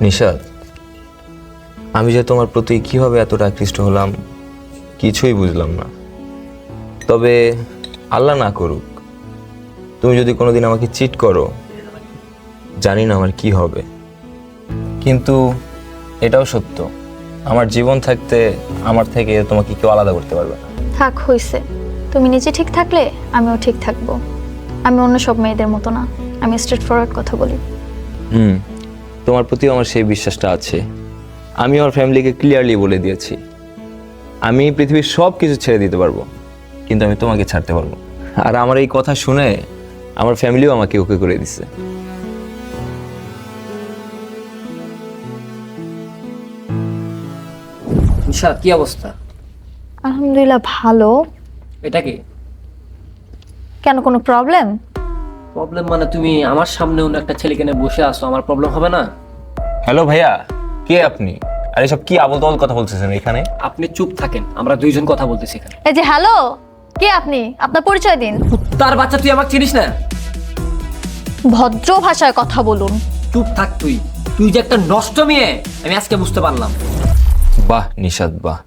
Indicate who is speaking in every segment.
Speaker 1: নিশাদ আমি যে তোমার প্রতি কীভাবে এতটা আকৃষ্ট হলাম কিছুই বুঝলাম না। তবে আল্লাহ না করুক তুমি যদি কোনোদিন আমাকে চিট করো জানি না আমার কি হবে। কিন্তু এটাও সত্য আমার জীবন থাকতে আমার থেকে তোমাকে কেউ আলাদা করতে পারবে না।
Speaker 2: থাক হইছে। তুমি নিজে ঠিক থাকলে আমিও ঠিক থাকব। আমি অন্য সব মেয়েদের মতো না আমি স্ট্রেট ফরওয়ার্ড কথা বলি।
Speaker 1: হুম। তোমার প্রতিও আমার সেই বিশ্বাসটা আছে। আমি আমার ফ্যামিলিকে ক্লিয়ারলি বলে দিয়েছি। আমি পৃথিবীর সব কিছু ছেড়ে দিতে পারব কিন্তু আমি তোমাকে ছাড়তে পারব। আর আমার এই কথা শুনে আমার ফ্যামিলিও আমাকে ওকে করে দিছে।
Speaker 3: নিশাদ কি অবস্থা?
Speaker 2: আলহামদুলিল্লাহ ভালো।
Speaker 3: এটা কি?
Speaker 2: কেন কোনো প্রবলেম
Speaker 3: প্রবলেম মানে তুমি আমার সামনে অন্য একটা ছেলেকে নিয়ে বসে আসো আমার প্রবলেম হবে না?
Speaker 1: হ্যালো ভাইয়া কে আপনি? আর এসব কি আবল তাবল কথা বলতেছেন এখানে?
Speaker 3: আপনি চুপ থাকেন আমরা দুইজন কথা বলতেছি এখানে।
Speaker 2: এই যে হ্যালো কে আপনি? আপনার পরিচয় দিন।
Speaker 3: তার বাচ্চা তুই আমাকে চিনিস না?
Speaker 2: ভদ্র ভাষায় কথা বলুন।
Speaker 3: চুপ থাক তুই। তুই যে একটা নষ্ট মেয়ে আমি আজকে বুঝতে পারলাম।
Speaker 1: বাহ নিশাদ বাহ।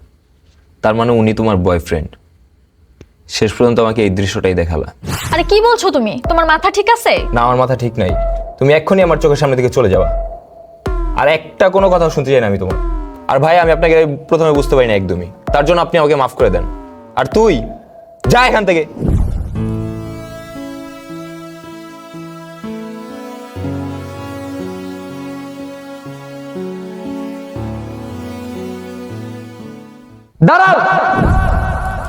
Speaker 1: তার মানে উনি তোমার বয়ফ্রেন্ড শেষ পর্যন্ত আমাকে এই দৃশ্যটাই দেখালা
Speaker 2: আরে কি বলছো তুমি? তোমার মাথা ঠিক আছে?
Speaker 1: না আমার মাথা ঠিক নাই। তুমি এক্ষুনি আমার চোখের সামনে থেকে চলে যাওয়া আর একটা কোনো কথা শুনতে চাই না আমি তোমার। আর ভাই আমি আপনাকে প্রথমে বুঝতে পারি না একদমই। তার জন্য আপনি আমাকে মাফ করে দেন। আর তুই যা এখান থেকে।
Speaker 3: দাঁড়াও!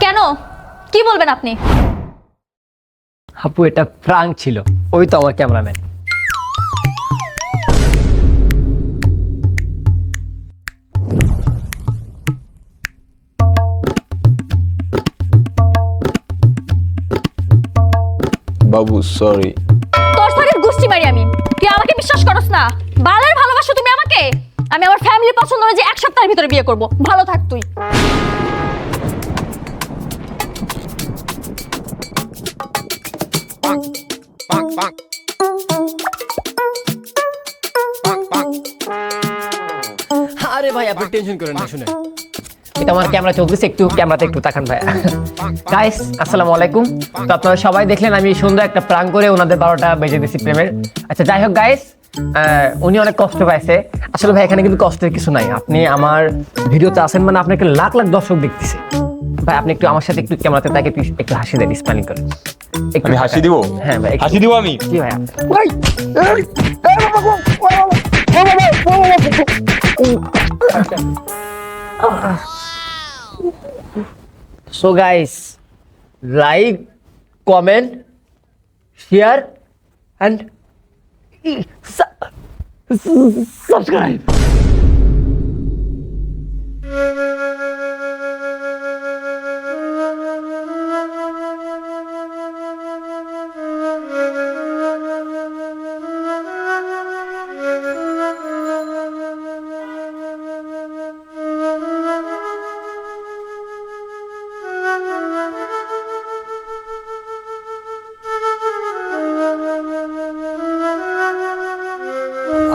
Speaker 2: কেন? কি বলবেন আপনি?
Speaker 3: আপু এটা প্রাঙ্ক ছিল। ওই তো আমার ক্যামেরাম্যান
Speaker 1: বাবু সরি
Speaker 2: তোর শরীর গুষ্টি মারি আমি। তুই আমাকে বিশ্বাস করস না। বালের ভালোবাসো তুমি আমাকে? আমি আমার ফ্যামিলি পছন্দ অনুযায়ী এক সপ্তাহের ভিতরে বিয়ে করব। ভালো থাক তুই।
Speaker 3: আরে ভাই আপনি টেনশন করেন না শুনে এটা আমার ক্যামেরা চলতেছে একটু ক্যামেরাতে একটু তাকান ভাই গাইস আসসালামু আলাইকুম। তো আপনারা সবাই দেখলেন আমি সুন্দর একটা প্রাং করে ওনাদের বারোটা বেজে দিছি প্রেমের। আচ্ছা যাই হোক গাইস উনি অনেক কষ্ট পাইছে। আসলে ভাই এখানে কিন্তু কষ্টের কিছু নাই। আপনি আমার ভিডিওতে আছেন মানে আপনাকে লাখ লাখ দর্শক দেখতেছে। ভাই আপনি একটু আমার সাথে একটু ক্যামেরাতে তাকে একটু একটু হাসি দেন স্মাইলিং করে একটু
Speaker 1: আমি হাসি দিব?
Speaker 3: হ্যাঁ ভাই
Speaker 1: হাসি দিব আমি?
Speaker 3: জি ভাইয়া। So guys, like, comment, share and su- subscribe.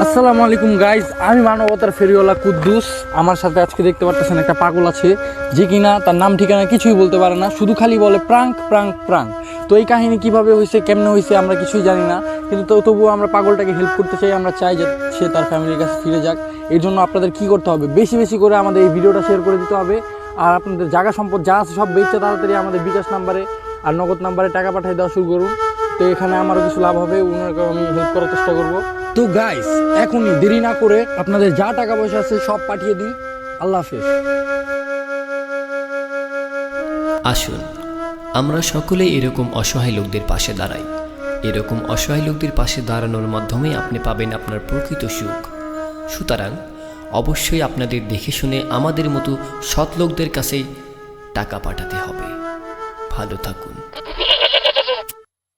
Speaker 4: আসসালামু আলাইকুম গাইজ আমি মানবতার ফেরিওয়ালা কুদ্দুস। আমার সাথে আজকে দেখতে পারতেছেন একটা পাগল আছে, যে কিনা তার নাম, ঠিকানা কিছুই বলতে পারে না, শুধু খালি বলে প্রাঙ্ক প্রাঙ্ক প্রাঙ্ক। তো এই কাহিনী কীভাবে হয়েছে, কেমনে হয়েছে, আমরা কিছুই জানি না। কিন্তু তবুও আমরা পাগলটাকে হেল্প করতে চাই, আমরা চাই যে সে তার ফ্যামিলির কাছে ফিরে যাক। এর জন্য আপনাদের কি করতে হবে? বেশি বেশি করে আমাদের এই ভিডিওটা শেয়ার করে দিতে হবে। আর আপনাদের জায়গা সম্পদ যা আছে, সব বেচতে তাড়াতাড়ি আমাদের বিকাশ নাম্বারে আর নগদ নাম্বারে টাকা পাঠিয়ে দেওয়া শুরু করুন। তো এখানে আমারও কিছু লাভ হবে ওনাকে আমি হেল্প করার চেষ্টা করব। তো গাইস এখনই দেরি না করে আপনাদের যা টাকা পয়সা আছে সব পাঠিয়ে দিন। আল্লাহ হাফেজ।
Speaker 5: আসুন, আমরা সকলে এরকম অসহায় লোকদের পাশে দাঁড়াই। এরকম অসহায় লোকদের পাশে দাঁড়ানোর মাধ্যমে আপনি পাবেন আপনার প্রকৃত সুখ। সুতরাং, অবশ্যই আপনাদের দেখে শুনে আমাদের মতো সৎ লোকদের কাছে টাকা পাঠাতে হবে। ভালো থাকুন।